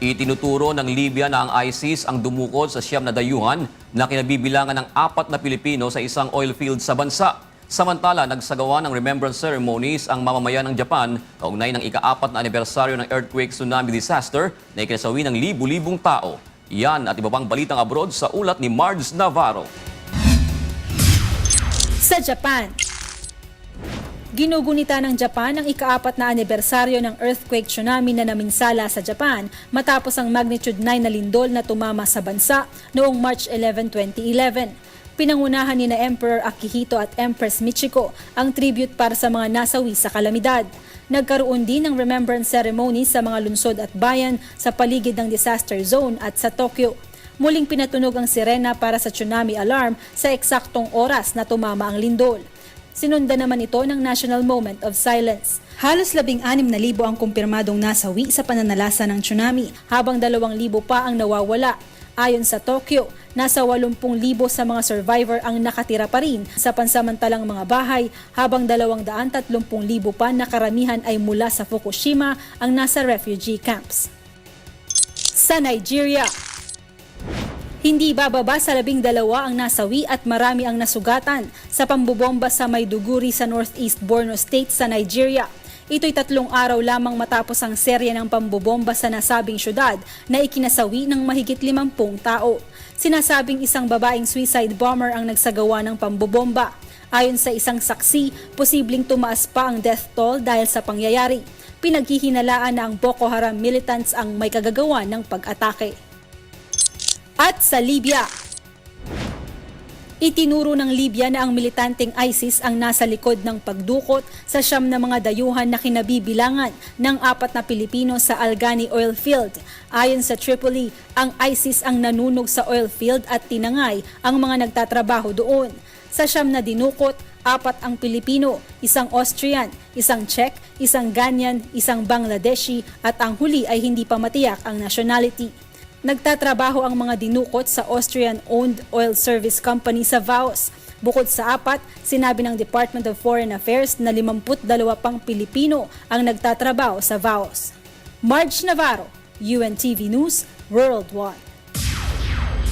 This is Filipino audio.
Itinuturo ng Libya na ang ISIS ang dumukod sa siyam na dayuhan na kinabibilangan ng apat na Pilipino sa isang oil field sa bansa. Samantala, nagsagawa ng remembrance ceremonies ang mamamayan ng Japan kaugnay ng ika-apat na anibersaryo ng earthquake tsunami disaster na ikinasawi ng libu-libong tao. Yan at iba pang balitang abroad sa ulat ni Mards Navarro. Sa Japan, Ginugunita ng Japan ang ikaapat na anibersaryo ng earthquake tsunami na naminsala sa Japan matapos ang magnitude 9 na lindol na tumama sa bansa noong March 11, 2011. Pinangunahan ni na Emperor Akihito at Empress Michiko ang tribute para sa mga nasawi sa kalamidad. Nagkaroon din ng remembrance ceremony sa mga lungsod at bayan sa paligid ng disaster zone at sa Tokyo. Muling pinatunog ang sirena para sa tsunami alarm sa eksaktong oras na tumama ang lindol. Sinunda naman ito ng National Moment of Silence. Halos labing anim na libo ang kumpirmadong nasawi sa pananalasa ng tsunami, habang dalawang libo pa ang nawawala. Ayon sa Tokyo, nasa 80,000 sa mga survivor ang nakatira pa rin sa pansamantalang mga bahay, habang 230,000 pa na karamihan ay mula sa Fukushima ang nasa refugee camps. Sa Nigeria, hindi bababa sa labing dalawa ang nasawi at marami ang nasugatan sa pambubomba sa Maiduguri sa Northeast Borno State sa Nigeria. Ito'y tatlong araw lamang matapos ang serye ng pambubomba sa nasabing syudad na ikinasawi ng mahigit limampung tao. Sinasabing isang babaeng suicide bomber ang nagsagawa ng pambubomba. Ayon sa isang saksi, posibleng tumaas pa ang death toll dahil sa pangyayari. Pinaghihinalaan na ang Boko Haram militants ang may kagagawa ng pag-atake. At sa Libya, Itinuro ng Libya na ang militanteng ISIS ang nasa likod ng pagdukot sa siyam na mga dayuhan na kinabibilangan ng apat na Pilipino sa Algani oil field. Ayon sa Tripoli, ang ISIS ang nanunog sa oil field at tinangay ang mga nagtatrabaho doon. Sa siyam na dinukot, apat ang Pilipino, isang Austrian, isang Czech, isang Ghanaian, isang Bangladeshi at ang huli ay hindi pa matiyak ang nationality. Nagtatrabaho ang mga dinukot sa Austrian-owned oil service company sa Vaos. Bukod sa apat, sinabi ng Department of Foreign Affairs na 52 pang Pilipino ang nagtatrabaho sa Vaos. Marge Navarro, UNTV News, Worldwide.